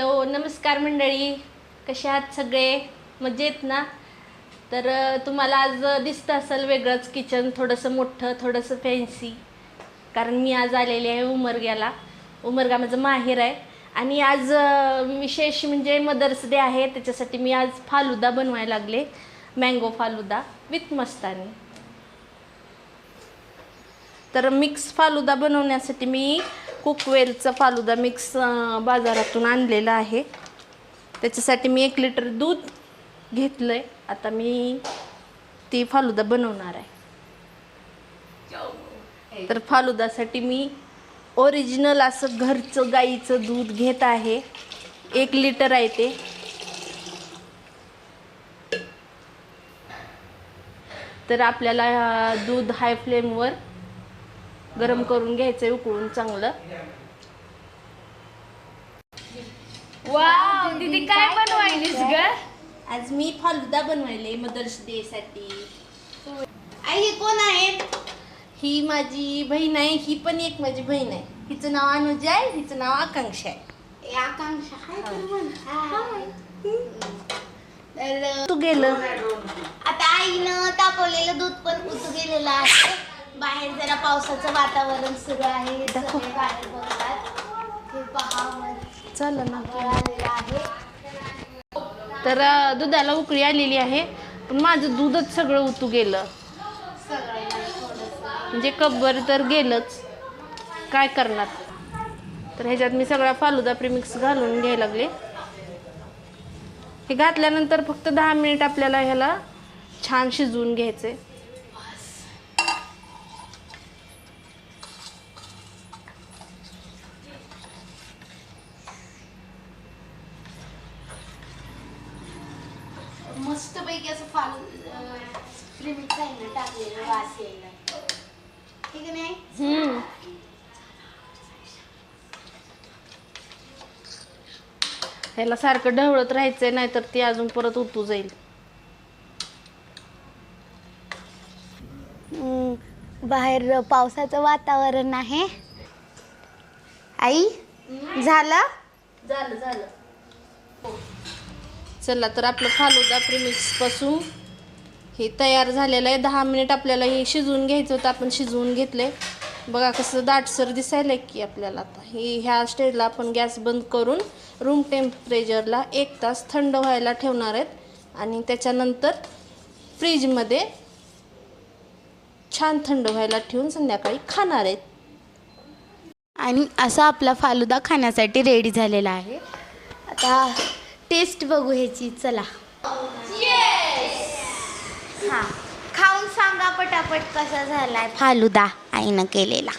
Hello नमस्कार मंडळी. कसे आहात सगळे? मजेत ना? तर तुम्हाला आज दिसतं असेल वेगळंच किचन थोडंसं मोठं थोडंसं फॅन्सी कारण मी आज आलेली आहे उमरग्याला. उमरगा माझं माहेर आहे. आणि आज विशेष म्हणजे मदर्स डे आहे. त्याच्यासाठी मी आज फालुदा बनवायला लागले. Mango falooda with Mastani. तर मिक्स फालुदा बनवण्यासाठी मी कुकवेलचा फालुदा मिक्स बाजारातून आणलेला आहे. त्याच्यासाठी मी एक लिटर दूध घेतलं आहे आता मी ती फालुदा बनवणार आहे. तर फालुदासाठी मी ओरिजिनल असं घरचं गाईचं दूध घेत आहे. एक लिटर आहे ते. तर आपल्याला दूध हाय फ्लेमवर गरम करून घ्यायचं उकळून चांगलं. वाव दीदी काय बनवायलीस ग? आज मी फालुदा बनवायले मदर्स डे साठी. आई हे कोण आहेत ही माझी बहीण आहे ही पण एक माझी बहीण आहे. हिचं नाव अनुजा आहे हिचं नाव आकांक्षा आहे. आकांक्षा तू गेलं. आता आईनं तापवलेलं दूध पण उतू गेलेलं आहे. बाहेर जरा पावसाचं वातावरण सुरू आहे. दाखव. सगळे बाहेर बघतात. हे पहा वर चला ना. आलेलं आहे. तर अं, दुधाला उकळी आलेली आहे. पण माझं दूधच सगळं उतू गेलं. थोडंसं. म्हणजे कब्बर तर गेलंच. काय करणार? तर ह्याच्यात मी सगळा फालुदा प्रीमिक्स घालून घ्यायला लागले. हे घातल्यानंतर फक्त दहा मिनिट आपल्याला ह्याला छान शिजवून घ्यायचे मस्त पैकी असं फाल प्रिमिक्स आहे ना टाकलेलं वास यायला. ठीक आहे नाही हम्म. ह्याला सारखं ढवळत राहायचंय नाहीतर ती अजून परत उतू जाईल. हम्म, बाहेर पावसाचं वातावरण आहे. आई झालं? झालं झालं. चला तर आपलं फालुदा प्रिमिक्सपासून हे तयार झालेलं आहे. दहा मिनिट आपल्याला हे शिजवून घ्यायचं होतं. आपण शिजवून घेतले बघा कसं दाटसर दिसायला की आपल्याला आता. हे ह्या स्टेजला आपण गॅस बंद करून रूम टेम्परेचरला एक तास थंड व्हायला ठेवणार आहेत. आणि त्याच्यानंतर फ्रीजमध्ये छान थंड व्हायला ठेवून संध्याकाळी खाणार आहेत. आणि असा आपला फालुदा खाण्यासाठी रेडी झालेला आहे. आता टेस्ट बघू ह्याची चला. हां. खाऊन सांगा पटापट कसा झालाय. फालुदा आईनं केलेला.